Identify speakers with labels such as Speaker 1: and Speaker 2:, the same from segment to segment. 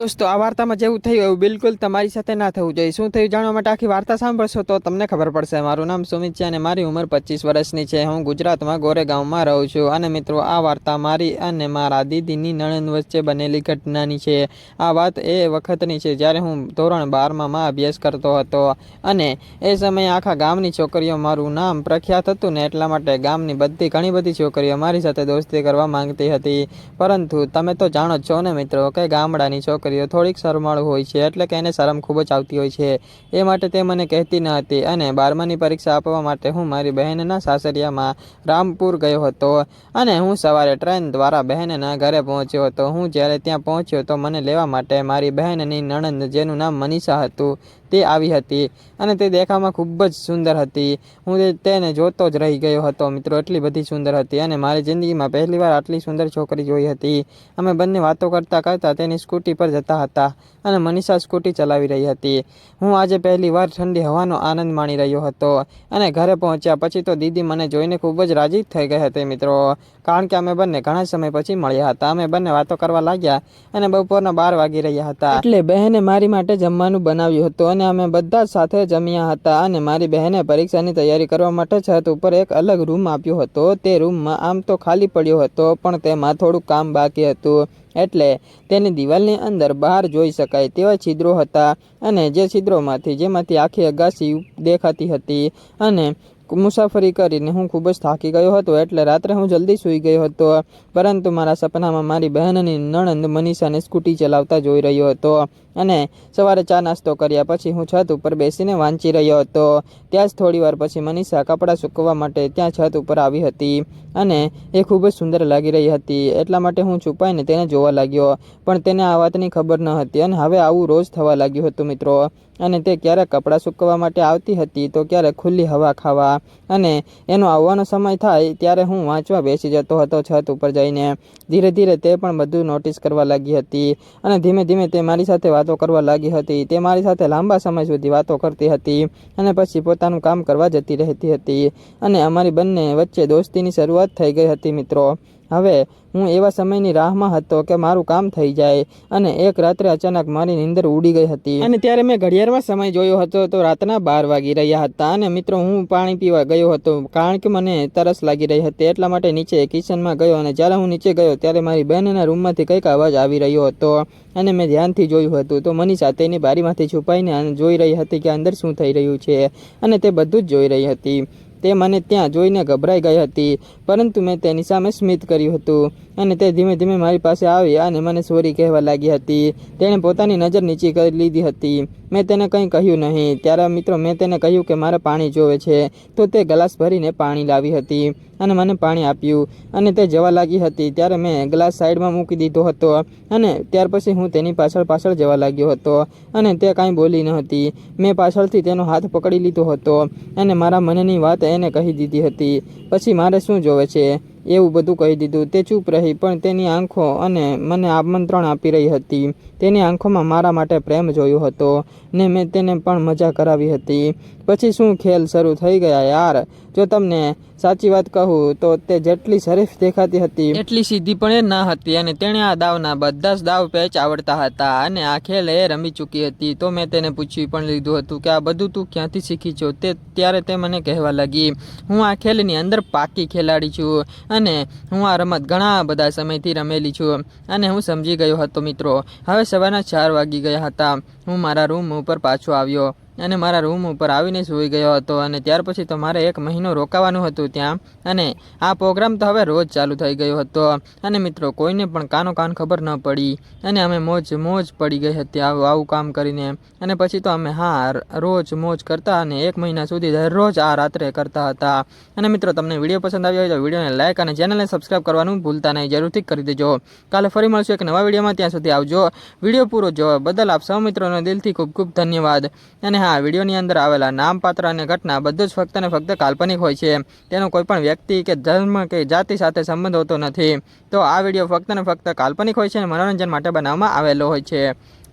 Speaker 1: દોસ્તો, આ વાર્તામાં જેવું થયું એવું બિલકુલ તમારી સાથે ના થવું જોઈએ. શું થયું જાણવા માટે આખી વાર્તા સાંભળશો તો તમને ખબર પડશે. મારું નામ સુમિત છે અને મારી ઉંમર પચીસ વર્ષની છે. હું ગુજરાતમાં ગોરેગાંવમાં રહું છું અને મિત્રો, આ વાર્તા મારી અને મારા દીદીની નણંદ વચ્ચે બનેલી ઘટનાની છે. આ વાત એ વખતની છે જ્યારે હું ધોરણ બારમાં અભ્યાસ કરતો હતો અને એ સમયે આખા ગામની છોકરીઓ મારું નામ પ્રખ્યાત હતું ને એટલા માટે ગામની બધી ઘણી બધી છોકરીઓ મારી સાથે દોસ્તી કરવા માંગતી હતી. પરંતુ તમે તો જાણો જ છો ને મિત્રો, કે ગામડાની છોકરીઓ થોડીક શરમાળ હોય છે એટલે કે એને શરમ ખૂબ જ આવતી હોય છે. એ માટે તે મને કહેતી ન હતી અને બારમાની પરીક્ષા આપવા માટે હું મારી બહેનના સાસરિયામાં રામપુર ગયો હતો અને હું સવારે ટ્રેન દ્વારા બહેનના ઘરે પહોંચ્યો હતો. હું જ્યારે ત્યાં પહોંચ્યો તો મને લેવા માટે મારી બહેનની નણંદ જેનું નામ મનીષા હતું. તે આવી હતી અને તે દેખાવમાં ખૂબ જ સુંદર હતી. હું તેને જોતો જ રહી ગયો હતો. મિત્રો, એટલી બધી સુંદર હતી અને મારી જિંદગીમાં પહેલીવાર આટલી સુંદર છોકરી જોઈ હતી. અમે બંને વાતો કરતાં કરતાં તેની સ્કૂટી પર જતા હતા અને મનીષા સ્કૂટી ચલાવી રહી હતી. હું આજે પહેલીવાર ઠંડી હવાનો આનંદ માણી રહ્યો હતો અને ઘરે પહોંચ્યા પછી તો દીદી મને જોઈને ખૂબ જ રાજી થઈ ગઈ હતી, મિત્રો. કારણ કે અમે બંને ઘણા સમય પછી મળ્યા હતા. અમે બંને વાતો કરવા લાગ્યા અને બપોરના બાર વાગી રહ્યા હતા. એટલે બહેને મારી માટે જમવાનું બનાવ્યું હતું અને અમે બધા જ સાથે જમ્યા હતા અને મારી બહેને પરીક્ષાની તૈયારી કરવા માટે છત ઉપર એક અલગ રૂમ આપ્યો હતો. તે રૂમમાં આમ તો ખાલી પડ્યો હતો, પણ તેમાં થોડું કામ બાકી હતું. એટલે તેની દિવાલની અંદર બહાર જોઈ શકાય તેવા છિદ્રો હતા અને જે છિદ્રોમાંથી, જેમાંથી આખી અગાસી દેખાતી હતી. અને મુસાફરી કરીને હું ખૂબ જ થાકી ગયો હતો, એટલે રાત્રે હું જલ્દી સૂઈ ગયો હતો. પરંતુ મારા સપનામાં મારી બહેનની નણંદ મનીષાને સ્કૂટી ચલાવતા જોઈ રહ્યો હતો. અને સવારે ચા નાસ્તો કર્યા પછી હું છત ઉપર બેસીને વાંચી રહ્યો હતો. ત્યાં જ થોડીવાર પછી મનીષા કપડાં સૂકવવા માટે ત્યાં છત ઉપર આવી હતી અને એ ખૂબ જ સુંદર લાગી રહી હતી. એટલા માટે હું છુપાઈને તેને જોવા લાગ્યો, પણ તેને આ વાતની ખબર ન હતી અને હવે આવું રોજ થવા લાગ્યું હતું મિત્રો. અને તે ક્યારેક કપડાં સૂકવવા માટે આવતી હતી તો ક્યારેક ખુલ્લી હવા ખાવા અને એનો આવવાનો સમય થાય ત્યારે હું વાંચવા બેસી જતો હતો છત ઉપર જઈને. ધીરે ધીરે તે પણ બધું નોટિસ કરવા લાગી હતી અને ધીમે ધીમે તે મારી સાથે વાતો કરવા લાગી હતી. તે મારી સાથે લાંબા સમય સુધી વાતો કરતી હતી અને પછી પોતાનું કામ કરવા જતી રહેતી હતી. અને અમારી બંને વચ્ચે દોસ્તીની શરૂઆત થઈ ગઈ હતી મિત્રો. હવે હું એવા સમયની રાહમાં હતો કે મારું કામ થઈ જાય અને એક રાત્રે અચાનક મારી નીંદર ઉડી ગઈ હતી. અને ત્યારે મેં ઘડિયાળમાં સમય જોયો હતો તો રાતના બાર વાગી રહ્યા હતા અને મિત્રો હું પાણી પીવા ગયો હતો કારણ કે મને તરસ લાગી રહી હતી એટલા માટે નીચે કિચનમાં ગયો અને જ્યારે હું નીચે ગયો ત્યારે મારી બહેનના રૂમમાંથી કંઈક અવાજ આવી રહ્યો હતો અને મેં ધ્યાનથી જોયું હતું. તો મનીષા તેની બારીમાંથી છુપાઈને જોઈ રહી હતી કે અંદર શું થઈ રહ્યું છે અને તે બધું જ જોઈ રહી હતી. તે મને ત્યાં જોઈને ગભરાઈ ગઈ હતી પરંતુ મેં તેની સામે સ્મિત કર્યું હતું. અને તે ધીમે ધીમે મારી પાસે આવી અને મને સોરી કહેવા લાગી હતી. તેણે પોતાની નજર નીચી કરી લીધી હતી. મેં તેને કંઈ કહ્યું નહીં. ત્યારે મિત્રો, મેં તેને કહ્યું કે મારે પાણી જોવે છે. તો તે ગ્લાસ ભરીને પાણી લાવી હતી અને મને પાણી આપ્યું અને તે જવા લાગી હતી. ત્યારે મેં ગ્લાસ સાઈડમાં મૂકી દીધો હતો અને ત્યાર પછી હું તેની પાછળ પાછળ જવા લાગ્યો હતો અને તે કાંઈ બોલી ન હતી. મેં પાછળથી તેનો હાથ પકડી લીધો હતો અને મારા મનની વાત એને કહી દીધી હતી. પછી મારે શું જોવે છે? એવું બધું કહી દીધું. તે ચૂપ રહી, પણ તેની આંખો અને મને આમંત્રણ આપી રહી હતી. તેની આંખોમાં મારા માટે પ્રેમ જોયો હતો ને મેં તેને પણ મજા કરાવી હતી. પછી શું ખેલ શરૂ થઈ ગયા યાર? જો તમને સાચી વાત કહું, તો તે જેટલી શરીફ દેખાતી હતી, એટલી સીધી પણ એ ના હતી અને તેણે આ દાવના બધા જ દાવ પેચ આવડતા હતા અને આ ખેલ એ રમી ચૂકી હતી. તો મેં તેને પૂછી પણ લીધું હતું કે આ બધું તું ક્યાંથી શીખી છો? તે ત્યારે તે મને કહેવા લાગી, હું આ ખેલની અંદર પાકી ખેલાડી છું અને હું આ રમત ઘણા બધા સમયથી રમેલી છું અને હું સમજી ગયો હતો મિત્રો. હવે સવારના ચાર વાગી ગયા હતા. હું મારા રૂમ ઉપર પાછો આવ્યો. અને મારા રૂમ ઉપર આવીને સૂઈ ગયો હતો અને ત્યાર પછી તો મારે એક મહિનો રોકાવાનું હતું ત્યાં. અને આ પ્રોગ્રામ તો હવે રોજ ચાલુ થઈ ગયો હતો. અને મિત્રો, કોઈને પણ કાનો કાન ખબર ન પડી. અને અમે મોજ મોજ પડી ગઈ હતી આવું આવું કામ કરીને. અને પછી તો અમે હા રોજ મોજ કરતા અને એક મહિના સુધી દરરોજ આ રાત્રે કરતા હતા. અને મિત્રો, તમને વીડિયો પસંદ આવ્યો હોય તો વિડીયોને લાઇક અને ચેનલને સબસ્ક્રાઈબ કરવાનું ભૂલતા નહીં. જરૂરથી કરી દેજો. કાલે ફરી મળશું એક નવા વિડીયોમાં. ત્યાં સુધી આવજો. વીડિયો પૂરો જોવા બદલ આપ સૌ મિત્રોનો દિલથી ખૂબ ખૂબ ધન્યવાદ. અને હા વિડીયોની અંદર આવેલા નામપાત્ર અને ઘટના બધું જ ફક્ત ને ફક્ત કાલ્પનિક હોય છે. તેનો કોઈ પણ વ્યક્તિ કે ધર્મ કે જાતિ સાથે સંબંધ હોતો નથી. તો આ વીડિયો ફક્ત ને ફક્ત કાલ્પનિક હોય છે અને મનોરંજન માટે બનાવવામાં આવેલો હોય છે.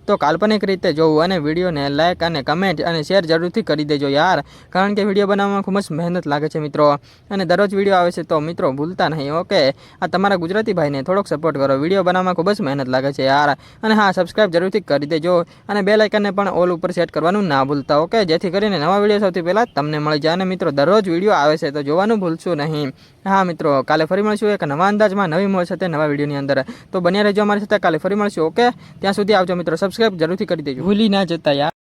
Speaker 1: તો કાલ્પનિક રીતે જોવું અને વિડીયોને લાઇક અને કમેન્ટ અને શેર જરૂરથી કરી દેજો યાર. કારણ કે વીડિયો બનાવવામાં ખૂબ જ મહેનત લાગે છે મિત્રો. અને દરરોજ વીડિયો આવે છે તો મિત્રો ભૂલતા નહીં ઓકે આ તમારા ગુજરાતી ભાઈને થોડોક સપોર્ટ કરો. વીડિયો બનાવવામાં ખૂબ જ મહેનત લાગે છે યાર. અને હા સબસ્ક્રાઈબ જરૂરથી કરી દેજો. અને બે લાઇકનને પણ ઓલ ઉપર સેટ કરવાનું ના ભૂલતા ઓકે જેથી કરીને નવા વીડિયો સૌથી પહેલાં તમને મળી જાય. અને મિત્રો, દરરોજ વીડિયો આવે છે તો જોવાનું ભૂલશું નહીં. હા, મિત્રો, કાલે ફરી મળશું એક નવા અંદાજમાં નવી મોજ સાથે નવા વિડીયોની અંદર. તો બન્યા રહેજો અમારી સાથે, કાલે ફરી મળશું ઓકે ત્યાં સુધી આવજો મિત્રો સબસ્ક્રાઇબ જરૂરથી કરી દેજો. ભૂલી ના જતા યાર.